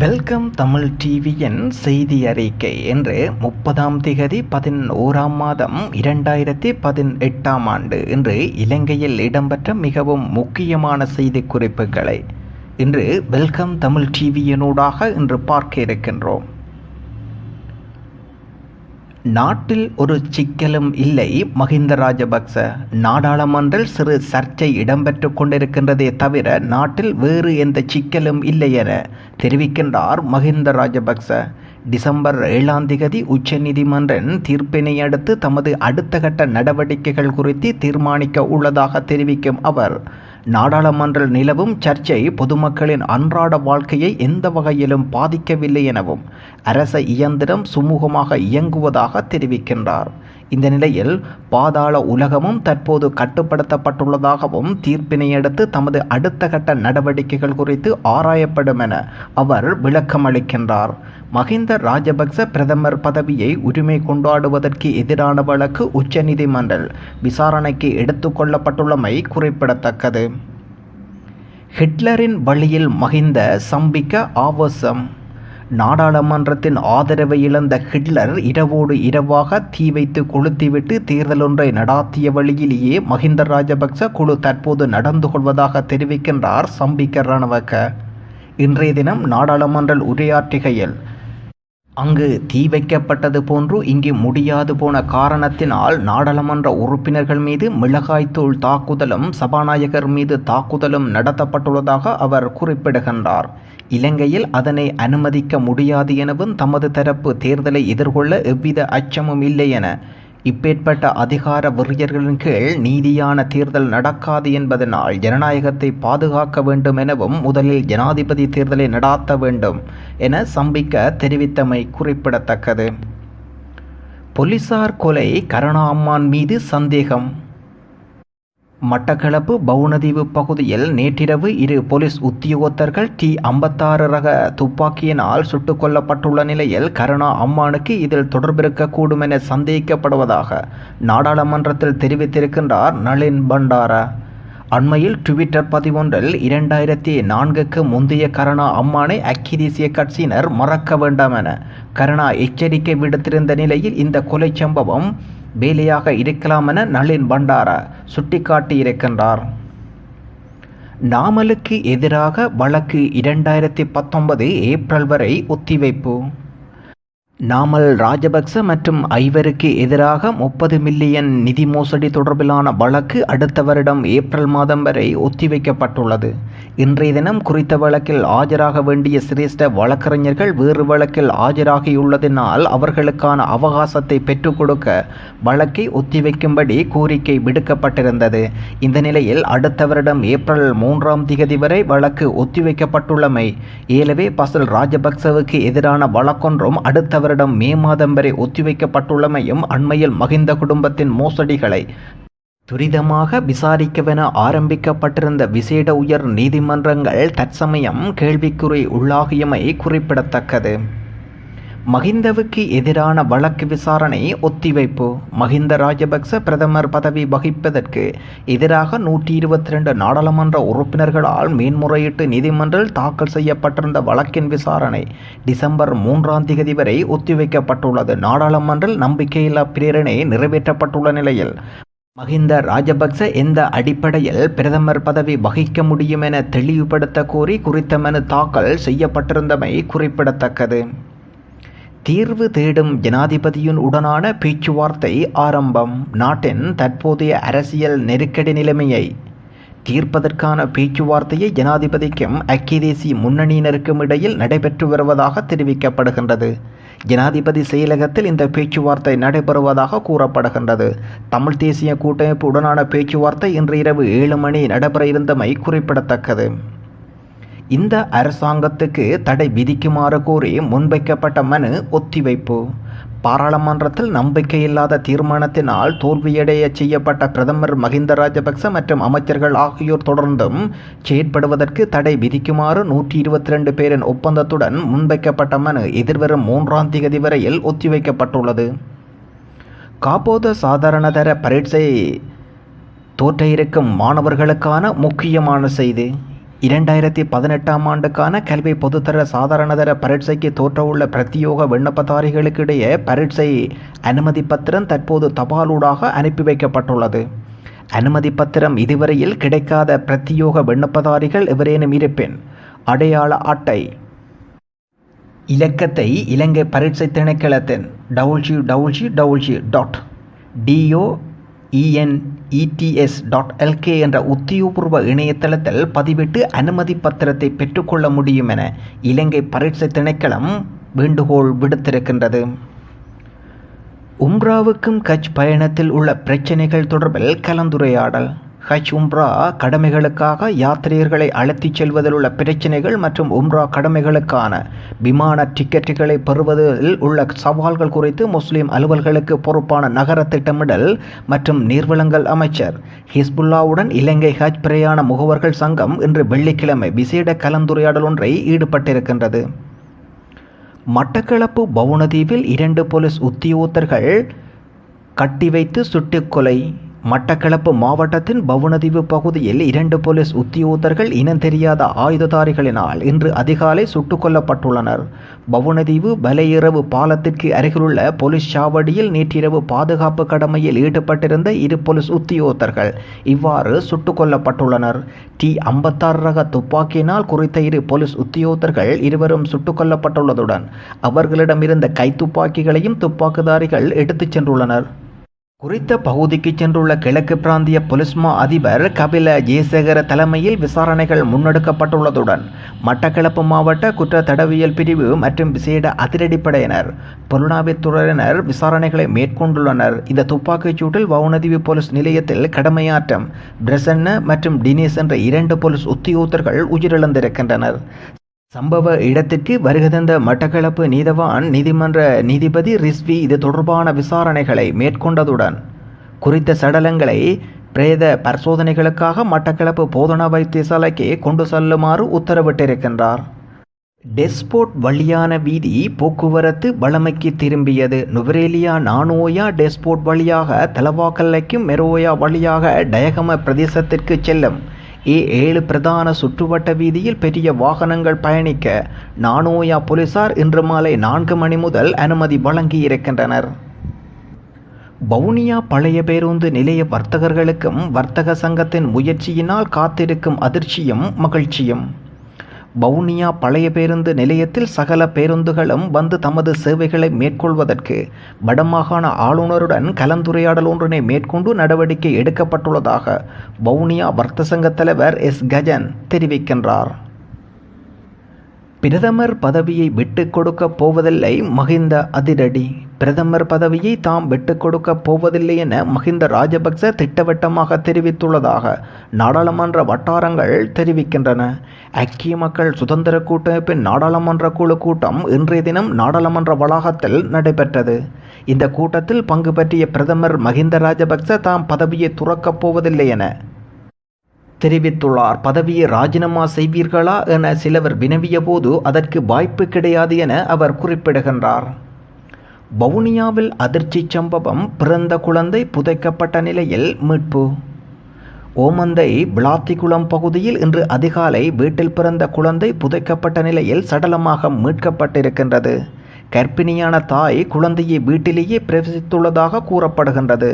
Welcome Tamil டிவியின் செய்தி அறிக்கை என்று முப்பதாம் திகதி பதினோராம் மாதம் இரண்டாயிரத்தி பதினெட்டாம் ஆண்டு இன்று இலங்கையில் இடம்பெற்ற மிகவும் முக்கியமான செய்தி குறிப்புகளை இன்று வெல்கம் தமிழ் டிவியினூடாக இன்று பார்க்க இருக்கின்றோம். நாட்டில் ஒரு சிக்கலும் இல்லை மஹிந்த ராஜபக்ச. நாடாளுமன்றில் சிறு சர்ச்சை இடம்பெற்று கொண்டிருக்கின்றதே தவிர நாட்டில் வேறு எந்த சிக்கலும் இல்லை என தெரிவிக்கின்றார் மஹிந்த ராஜபக்ச. டிசம்பர் ஏழாம் திகதி உச்சநீதிமன்றின் தீர்ப்பினை அடுத்து தமது அடுத்த கட்ட நடவடிக்கைகள் குறித்து தீர்மானிக்க உள்ளதாக தெரிவிக்கும் அவர். நாடாளுமன்ற நிலவும் சர்ச்சை பொதுமக்களின் அன்றாட வாழ்க்கையை எந்த வகையிலும் பாதிக்கவில்லை எனவும் அரச இயந்திரம் சுமூகமாக இயங்குவதாக தெரிவிக்கின்றார். இந்த நிலையில் பாதாள உலகமும் தற்போது கட்டுப்படுத்தப்பட்டுள்ளதாகவும் தீர்ப்பினை அடுத்து தமது அடுத்த கட்ட நடவடிக்கைகள் குறித்து ஆராயப்படும் என அவர் விளக்கம் அளிக்கின்றார். மஹிந்த ராஜபக்ச பிரதமர் பதவியை உரிமை கொண்டாடுவதற்கு எதிரான வழக்கு உச்சநீதிமன்றில் விசாரணைக்கு எடுத்துக்கொள்ளப்பட்டுள்ளமை குறிப்பிடத்தக்கது. ஹிட்லரின் வழியில் மகிந்த சம்பிக்க ஆவசம். நாடாளுமன்றத்தின் ஆதரவை இழந்த ஹிட்லர் இரவோடு இரவாக தீ வைத்து கொளுத்திவிட்டு தேர்தல் ஒன்றை நடாத்திய வழியிலேயே மஹிந்த ராஜபக்ச குழு தற்போது நடந்து கொள்வதாக தெரிவிக்கின்றார் சம்பிக்க ரணவக்க இன்றைய தினம் நாடாளுமன்ற உரையாற்றுகையில் அங்கு தீ வைக்கப்பட்டது போன்று இங்கு முடியாது போன காரணத்தினால் நாடாளுமன்ற உறுப்பினர்கள் மீது மிளகாய்த்தூள் தாக்குதலும் சபாநாயகர் மீது தாக்குதலும் நடத்தப்பட்டுள்ளதாக அவர் குறிப்பிடுகின்றார். இலங்கையில் அதனை அனுமதிக்க முடியாது எனவும் தமது தரப்பு தேர்தலை எதிர்கொள்ள எவ்வித அச்சமும் இல்லை என இப்பேற்பட்ட அதிகார வெறியர்களின் கீழ் நீதியான தேர்தல் நடக்காது என்பதனால் ஜனநாயகத்தை பாதுகாக்க வேண்டும் எனவும் முதலில் ஜனாதிபதி தேர்தலை நடாத்த வேண்டும் என சம்பிக்க தெரிவித்தமை குறிப்பிடத்தக்கது. போலீசார் கொலை கருணா அம்மான் மீது சந்தேகம். மட்டக்களப்பு பவுனதீவு பகுதியில் நேற்றிரவு இரு போலீஸ் உத்தியோகத்தர்கள் டி ஐம்பத்தாறு ரக துப்பாக்கியினால் சுட்டுக் கொல்லப்பட்டுள்ள நிலையில் கருணா அம்மானுக்கு இதில் தொடர்பிருக்கக்கூடும் என சந்தேகிக்கப்படுவதாக நாடாளுமன்றத்தில் தெரிவித்திருக்கின்றார் நளின் பண்டாரா. அண்மையில் ட்விட்டர் பதிவொன்றில் இரண்டாயிரத்தி நான்குக்கு முந்தைய கருணா அம்மானை அக்கி தேசிய கட்சியினர் மறக்க வேண்டாம் என கருணா எச்சரிக்கை விடுத்திருந்த நிலையில் இந்த கொலை சம்பவம் வேலையாக இருக்கலாம் என நளின் பண்டாரா சுட்டிக்காட்டியிருக்கின்றார் நாமலுக்கு எதிராக வழக்கு இரண்டாயிரத்தி பத்தொன்பது ஏப்ரல் வரை ஒத்திவைப்பு. நாமல் ராஜபக்ச மற்றும் ஐவருக்கு எதிராக முப்பது மில்லியன் நிதி மோசடி தொடர்பிலான வழக்கு அடுத்த வருடம் ஏப்ரல் மாதம் வரை ஒத்திவைக்கப்பட்டுள்ளது. இன்றைய தினம் குறித்த வழக்கில் ஆஜராக வேண்டிய சிரேஷ்ட வழக்கறிஞர்கள் வேறு வழக்கில் ஆஜராகியுள்ளதினால் அவர்களுக்கான அவகாசத்தை பெற்றுக் கொடுக்க வழக்கை ஒத்திவைக்கும்படி கோரிக்கை விடுக்கப்பட்டிருந்தது. இந்த நிலையில் அடுத்த வருடம் ஏப்ரல் மூன்றாம் திகதி வரை வழக்கு ஒத்திவைக்கப்பட்டுள்ளமை. ஏலவே பசல் ராஜபக்சவுக்கு எதிரான வழக்கொன்றும் அடுத்த வருடம் மே மாதம் வரை ஒத்திவைக்கப்பட்டுள்ளமையும் அண்மையில் மகிந்த குடும்பத்தின் மோசடிகளை துரிதமாக விசாரிக்கவென ஆரம்பிக்கப்பட்டிருந்த விசேட உயர் நீதிமன்றங்கள் தற்சமயம் கேள்விக்குறி உள்ளாகியமை குறிப்பிடத்தக்கது. மகிந்தவுக்கு எதிரான வழக்கு விசாரணை ஒத்திவைப்பு. மகிந்த ராஜபக்ச பிரதமர் பதவி வகிப்பதற்கு எதிராக நூற்றி இருபத்தி ரெண்டு நாடாளுமன்ற உறுப்பினர்களால் மேன்முறையீட்டு நீதிமன்றில் தாக்கல் செய்யப்பட்டிருந்த வழக்கின் விசாரணை டிசம்பர் மூன்றாம் தேதி வரை ஒத்திவைக்கப்பட்டுள்ளது. நாடாளுமன்றில் நம்பிக்கையில்லா பிரேரணை நிறைவேற்றப்பட்டுள்ள நிலையில் மஹிந்த ராஜபக்ச எந்த அடிப்படையில் பிரதமர் பதவி வகிக்க முடியும் என தெளிவுபடுத்த கோரி குறித்த மனு தாக்கல் செய்யப்பட்டிருந்தமை குறிப்பிடத்தக்கது. தீர்வு தேடும் ஜனாதிபதியின் உடனான பேச்சுவார்த்தை ஆரம்பம். நாட்டின் தற்போதைய அரசியல் நெருக்கடி நிலைமையை தீர்ப்பதற்கான பேச்சுவார்த்தையை ஜனாதிபதிக்கும் அக்கிதேசி முன்னணியினருக்கும் இடையில் நடைபெற்று வருவதாக தெரிவிக்கப்படுகின்றது. ஜனாதிபதி செயலகத்தில் இந்த பேச்சுவார்த்தை நடைபெறுவதாக கூறப்படுகின்றது. தமிழ் தேசிய கூட்டமைப்பு உடனான பேச்சுவார்த்தை இன்று இரவு ஏழு மணி நடைபெற இருந்தமை குறிப்பிடத்தக்கது. இந்த அரசாங்கத்துக்கு தடை விதிக்குமாறு கோரி முன்வைக்கப்பட்ட மனு ஒத்திவைப்பு. பாராளுமன்றத்தில் நம்பிக்கையில்லாத தீர்மானத்தினால் தோல்வியடைய செய்யப்பட்ட பிரதமர் மஹிந்த ராஜபக்ச மற்றும் அமைச்சர்கள் ஆகியோர் தொடர்ந்தும் செயற்படுவதற்கு தடை விதிக்குமாறு நூற்றி இருபத்தி ரெண்டு பேரின் ஒப்பந்தத்துடன் முன்வைக்கப்பட்ட மனு எதிர்வரும் மூன்றாம் தேதி வரையில் ஒத்திவைக்கப்பட்டுள்ளது. காப்போத சாதாரணதர பரீட்சை தோற்ற இருக்கும் மாணவர்களுக்கான முக்கியமான செய்தி. இரண்டாயிரத்தி பதினெட்டாம் ஆண்டுக்கான கல்வி பொதுத்தர சாதாரணதர பரீட்சைக்கு தோற்றவுள்ள பிரத்தியோக விண்ணப்பதாரிகளுக்கிடையே பரீட்சை அனுமதி பத்திரம் தற்போது தபாலூடாக அனுப்பி வைக்கப்பட்டுள்ளது. அனுமதி பத்திரம் இதுவரையில் கிடைக்காத பிரத்தியோக விண்ணப்பதாரிகள் எவரேனும் இருப்பின் அடையாள அட்டை இலக்கத்தை இலங்கை பரீட்சை திணைக்களத்தின் W டவுள்ஜி டவுள்ஜி dot DO இஎன்இடிஎஸ் dot LK என்ற உத்தியோகபூர்வ இணையதளத்தில் பதிவிட்டு அனுமதி பத்திரத்தை பெற்றுக்கொள்ள முடியும் என இலங்கை பரீட்சை திணைக்களம் வேண்டுகோள் விடுத்திருக்கின்றது. உம்ராவுக்கும் கட்ச் பயணத்தில் உள்ள பிரச்சினைகள் தொடர்பில் கலந்துரையாடல். ஹஜ் உம்ரா கடமைகளுக்காக யாத்திரையர்களை அழைத்துச் செல்வதில் உள்ள பிரச்சனைகள் மற்றும் உம்ரா கடமைகளுக்கான விமான டிக்கெட்டுகளை பெறுவதில் உள்ள சவால்கள் குறித்து முஸ்லிம் அலுவல்களுக்கு பொறுப்பான நகர திட்டமிடல் மற்றும் நீர்வளங்கள் அமைச்சர் ஹிஸ்புல்லாவுடன் இலங்கை ஹஜ் பிரயாண முகவர்கள் சங்கம் இன்று வெள்ளிக்கிழமை விசேட கலந்துரையாடல் ஒன்றை ஈடுபட்டிருக்கின்றது. மட்டக்களப்பு பவுனதீவில் இரண்டு போலீஸ் உத்தியோகத்தர்கள் கட்டி வைத்து சுட்டுக்கொலை மட்டக்களப்பு மாவட்டத்தின் பவுனதீவு பகுதியில் இரண்டு போலீஸ் உத்தியோகத்தர்கள் இனம் தெரியாத ஆயுததாரிகளினால் இன்று அதிகாலை சுட்டுக் கொல்லப்பட்டுள்ளனர் பவுனதீவு பலையிரவு பாலத்திற்கு அருகிலுள்ள போலீஸ் சாவடியில் நேற்றிரவு பாதுகாப்பு கடமையில் ஈடுபட்டிருந்த இரு போலீஸ் உத்தியோகத்தர்கள் இவ்வாறு சுட்டுக் கொல்லப்பட்டுள்ளனர் டி ஐம்பத்தாறு ரக துப்பாக்கியினால் குறித்த இரு போலீஸ் உத்தியோகத்தர்கள் இருவரும் சுட்டுக் கொல்லப்பட்டுள்ளதுடன் அவர்களிடமிருந்த கைத்துப்பாக்கிகளையும் துப்பாக்கிதாரிகள் எடுத்துச் சென்றுள்ளனர். குறித்த பகுதிக்கு சென்றுள்ள கிழக்கு பிராந்திய பொலிஸ்மா அதிபர் கபில ஜெயசேகர தலைமையில் விசாரணைகள் முன்னெடுக்கப்பட்டுள்ளதுடன் மட்டக்களப்பு மாவட்ட குற்ற தடவியல் பிரிவு மற்றும் விசேட அதிரடிப்படையினர் புலனாய்வுத்துறையினர் விசாரணைகளை மேற்கொண்டுள்ளனர். இந்த துப்பாக்கிச் சூட்டில் வவுனதீவு போலீஸ் நிலையத்தில் கடமையாற்றம் பிரசன்ன மற்றும் டினேஸ் என்ற இரண்டு போலீஸ் உத்தியோகத்தர்கள் உயிரிழந்திருக்கின்றனர். சம்பவ இடத்திற்கு வருகதந்த மட்டக்களப்பு நீதவான் நீதிமன்ற நீதிபதி ரிஸ்வி இது தொடர்பான விசாரணைகளை மேற்கொண்டதுடன் குறித்த சடலங்களை பிரேத பரிசோதனைகளுக்காக மட்டக்களப்பு போதனா வைத்தியசாலைக்கு கொண்டு செல்லுமாறு உத்தரவிட்டிருக்கின்றார். டெஸ்போர்ட் வழியான வீதி போக்குவரத்து வளமைக்கு திரும்பியது. நுவரேலியா நானோயா டெஸ்போர்ட் வழியாக தலவாக்கல்லைக்கும் மெரோயா வழியாக டயகம பிரதேசத்திற்கு செல்லும் ஏ ஏழு பிரதான சுற்றுவட்ட வீதியில் பெரிய வாகனங்கள் பயணிக்க நானோயா போலீசார் இன்று மாலை நான்கு மணி முதல் அனுமதி வழங்கியிருக்கின்றனர் வவுனியா பழைய பேருந்து நிலைய வர்த்தகர்களுக்கும் வர்த்தக சங்கத்தின் முயற்சியினால் காத்திருக்கும் அதிர்ச்சியும் மகிழ்ச்சியும் வவுனியா பழைய பேருந்து நிலையத்தில் சகல பேருந்துகளும் வந்து தமது சேவைகளை மேற்கொள்வதற்கு வடமாகாண ஆளுநருடன் கலந்துரையாடல் ஒன்றினை மேற்கொண்டு நடவடிக்கை எடுக்கப்பட்டுள்ளதாக வவுனியா வர்த்த சங்க தலைவர் எஸ். கஜன் தெரிவிக்கின்றார். பிரதமர் பதவியை விட்டுக் கொடுக்கப் போவதில்லை மஹிந்த அதிரடி. பிரதமர் பதவியை தாம் விட்டுக் கொடுக்கப் போவதில்லை என மஹிந்த ராஜபக்ச திட்டவட்டமாக தெரிவித்துள்ளதாக நாடாளுமன்ற வட்டாரங்கள் தெரிவிக்கின்றன. ஐக்கிய மக்கள் சுதந்திர கூட்டமைப்பின் நாடாளுமன்ற குழு கூட்டம் இன்றைய தினம் நாடாளுமன்ற வளாகத்தில் நடைபெற்றது. இந்த கூட்டத்தில் பங்கு பற்றிய பிரதமர் மஹிந்த ராஜபக்ச தாம் பதவியை துறக்கப் போவதில்லை என தெரிவித்துள்ளார். பதவியை ராஜினாமா செய்வீர்களா? என சிலவர் வினவிய போது அதற்கு வாய்ப்பு கிடையாது என அவர் குறிப்பிடுகின்றார். வவுனியாவில் அதிர்ச்சி சம்பவம் பிறந்த குழந்தை புதைக்கப்பட்ட நிலையில் மீட்பு. ஓமந்தை விளாத்திக்குளம் பகுதியில் இன்று அதிகாலை வீட்டில் பிறந்த குழந்தை புதைக்கப்பட்ட நிலையில் சடலமாக மீட்கப்பட்டிருக்கின்றது. கர்ப்பிணியான தாய் குழந்தையை வீட்டிலேயே பிரவேசித்துள்ளதாக கூறப்படுகின்றது.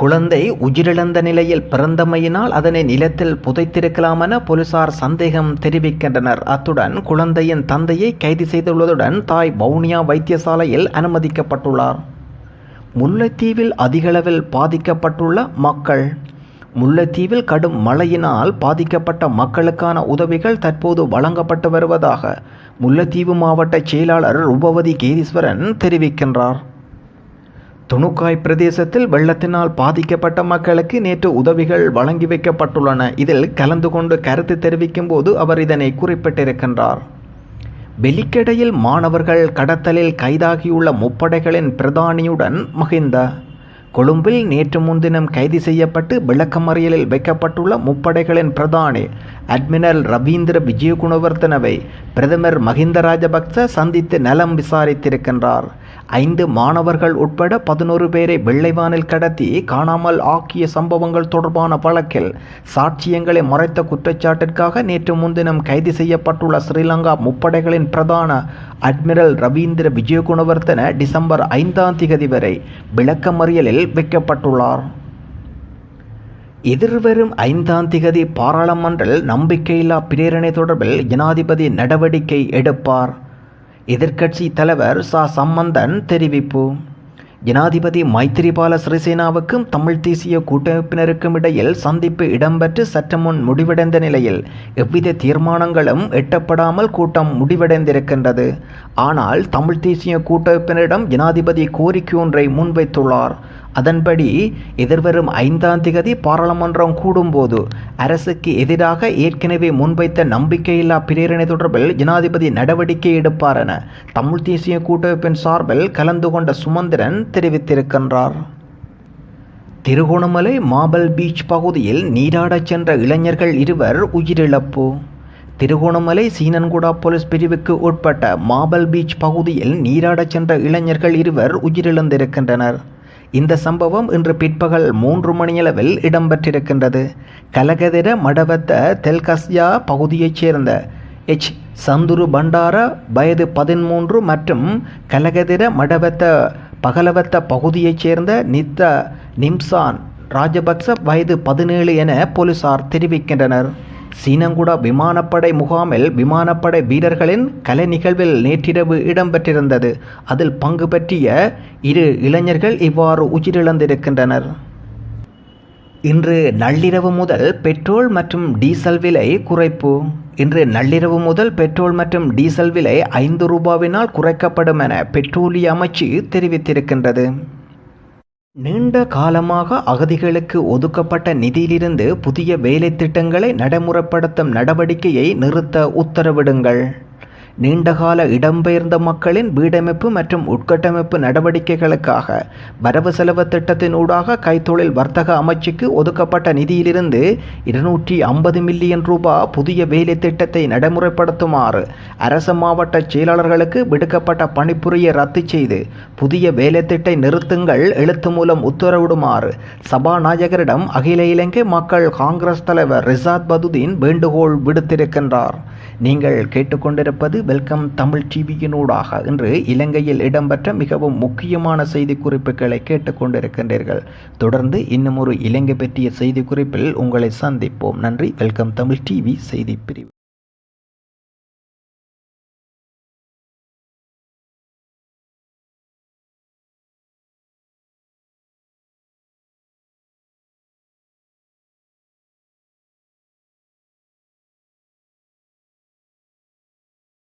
குழந்தை உயிரிழந்த நிலையில் பிறந்தமையினால் அதனை நிலத்தில் புதைத்திருக்கலாம் என போலீசார் சந்தேகம் தெரிவிக்கின்றனர். அத்துடன் குழந்தையின் தந்தையை கைது செய்துள்ளதுடன் தாய் வவுனியா வைத்தியசாலையில் அனுமதிக்கப்பட்டுள்ளார். முல்லைத்தீவில் அதிகளவில் பாதிக்கப்பட்டுள்ள மக்கள். முல்லைத்தீவில் கடும் மழையினால் பாதிக்கப்பட்ட மக்களுக்கான உதவிகள் தற்போது வழங்கப்பட்டு வருவதாக முல்லைத்தீவு மாவட்ட செயலாளர் ரூபவதி கேதீஸ்வரன் தெரிவிக்கின்றார். துணுக்காய் பிரதேசத்தில் வெள்ளத்தினால் பாதிக்கப்பட்ட மக்களுக்கு நேற்று உதவிகள் வழங்கி வைக்கப்பட்டுள்ளன. இதில் கலந்து கொண்டு கருத்து தெரிவிக்கும் போது அவர் இதனை குறிப்பிட்டிருக்கின்றார். வெலிக்கடையில் மாணவர்கள் கடத்தலில் கைதாகியுள்ள முப்படைகளின் பிரதானியுடன் மகிந்த. கொழும்பில் நேற்று முன்தினம் கைது செய்யப்பட்டு விளக்கமறியலில் வைக்கப்பட்டுள்ள முப்படைகளின் பிரதானி அட்மிரல் ரவீந்திர விஜயகுணவர்த்தனவை பிரதமர் மஹிந்த ராஜபக்ச சந்தித்து நலம் விசாரித்திருக்கின்றார். ஐந்து மாணவர்கள் உட்பட பதினோரு பேரை வெள்ளைவானில் கடத்தி காணாமல் ஆக்கிய சம்பவங்கள் தொடர்பான வழக்கில் சாட்சியங்களை மறைத்த குற்றச்சாட்டிற்காக நேற்று முன்தினம் கைது செய்யப்பட்டுள்ள ஸ்ரீலங்கா முப்படைகளின் பிரதான அட்மிரல் ரவீந்திர விஜயகுணவர்த்தன டிசம்பர் ஐந்தாம் திகதி வரை விளக்கமறியலில் வைக்கப்பட்டுள்ளார். எதிர்வரும் ஐந்தாம் திகதி பாராளுமன்றில் நம்பிக்கையில்லா பிரேரணை தொடர்பில் ஜனாதிபதி நடவடிக்கை எடுப்பார். எதிர்க்கட்சி தலைவர் ச. சம்பந்தன் தெரிவிப்பு. ஜனாதிபதி மைத்திரிபால சிறிசேனாவுக்கும் தமிழ் தேசிய கூட்டமைப்பினருக்கும் இடையில் சந்திப்பு இடம்பெற்று சற்று முன் முடிவடைந்த நிலையில் எவ்வித தீர்மானங்களும் எட்டப்படாமல் கூட்டம் முடிவடைந்திருக்கின்றது. ஆனால் தமிழ் தேசிய கூட்டமைப்பினரிடம் ஜனாதிபதி கோரிக்கை ஒன்றை முன்வைத்துள்ளார். அதன்படி எதிர்வரும் ஐந்தாம் திகதி பாராளுமன்றம் கூடும்போது அரசுக்கு எதிராக ஏற்கனவே முன்வைத்த நம்பிக்கையில்லா பிரேரணை தொடர்பில் ஜனாதிபதி நடவடிக்கை எடுப்பார் என தமிழ் தேசிய கூட்டமைப்பின் சார்பில் கலந்து கொண்ட சுமந்திரன் தெரிவித்திருக்கின்றார். திருகோணமலை மாபல் பீச் பகுதியில் நீராடச் சென்ற இளைஞர்கள் இருவர் உயிரிழப்பு. திருகோணமலை சீனன்குடா போலீஸ் பிரிவுக்கு உட்பட்ட மாபல் பீச் பகுதியில் நீராடச் சென்ற இளைஞர்கள் இருவர் உயிரிழந்திருக்கின்றனர். இந்த சம்பவம் இன்று பிற்பகல் மூன்று மணியளவில் இடம்பெற்றிருக்கின்றது. கலகதிர மடவத்த தெல்கஸ்யா பகுதியைச் சேர்ந்த எச். சந்துரு பண்டார வயது பதிமூன்று மற்றும் கலகதிர மடவத்த பகலவத்த பகுதியைச் சேர்ந்த நித்த நிம்சான் ராஜபக்ச வயது பதினேழு என போலீசார் தெரிவிக்கின்றனர். சீனங்குடா விமானப்படை முகாமில் விமானப்படை வீரர்களின் கலை நிகழ்வில் நேற்றிரவு இடம்பெற்றிருந்தது. அதில் பங்கு பற்றிய இரு இளைஞர்கள் இவ்வாறு உயிரிழந்திருக்கின்றனர். இன்று நள்ளிரவு முதல் பெட்ரோல் மற்றும் டீசல் விலை குறைப்பு. இன்று நள்ளிரவு முதல் பெட்ரோல் மற்றும் டீசல் விலை ஐந்து ரூபாவினால் குறைக்கப்படும் என பெட்ரோலிய அமைச்சு தெரிவித்திருக்கின்றது. நீண்ட காலமாக அகதிகளுக்கு ஒதுக்கப்பட்ட நிதியிலிருந்து புதிய வேலை திட்டங்களை நடைமுறைப்படுத்தும் நடவடிக்கையை நிறுத்த உத்தரவிடுங்கள். நீண்டகால இடம்பெயர்ந்த மக்களின் வீடமைப்பு மற்றும் உட்கட்டமைப்பு நடவடிக்கைகளுக்காக வரவு செலவு திட்டத்தினூடாக கைத்தொழில் வர்த்தக அமைச்சுக்கு ஒதுக்கப்பட்ட நிதியிலிருந்து இருநூற்றி ஐம்பது மில்லியன் ரூபாய் புதிய வேலை திட்டத்தை நடைமுறைப்படுத்துமாறு அரசு மாவட்ட செயலாளர்களுக்கு விடுக்கப்பட்ட பணிப்புரியை ரத்து செய்து புதிய வேலை திட்டை நிறுத்துங்கள் எழுத்து மூலம் உத்தரவிடுமாறு சபாநாயகரிடம் அகில இலங்கை மக்கள் காங்கிரஸ் தலைவர் ரிசாத் பதுதீன் வேண்டுகோள் விடுத்திருக்கின்றார். நீங்கள் கேட்டுக்கொண்டிருப்பது வெல்கம் தமிழ் டிவியினூடாக இன்று இலங்கையில் இடம்பெற்ற மிகவும் முக்கியமான செய்தி குறிப்புகளை கேட்டுக்கொண்டிருக்கின்றீர்கள். தொடர்ந்து இன்னும் ஒரு இலங்கை பற்றிய செய்தி குறிப்பில் உங்களை சந்திப்போம். நன்றி. வெல்கம் தமிழ் டிவி செய்தி பிரிவு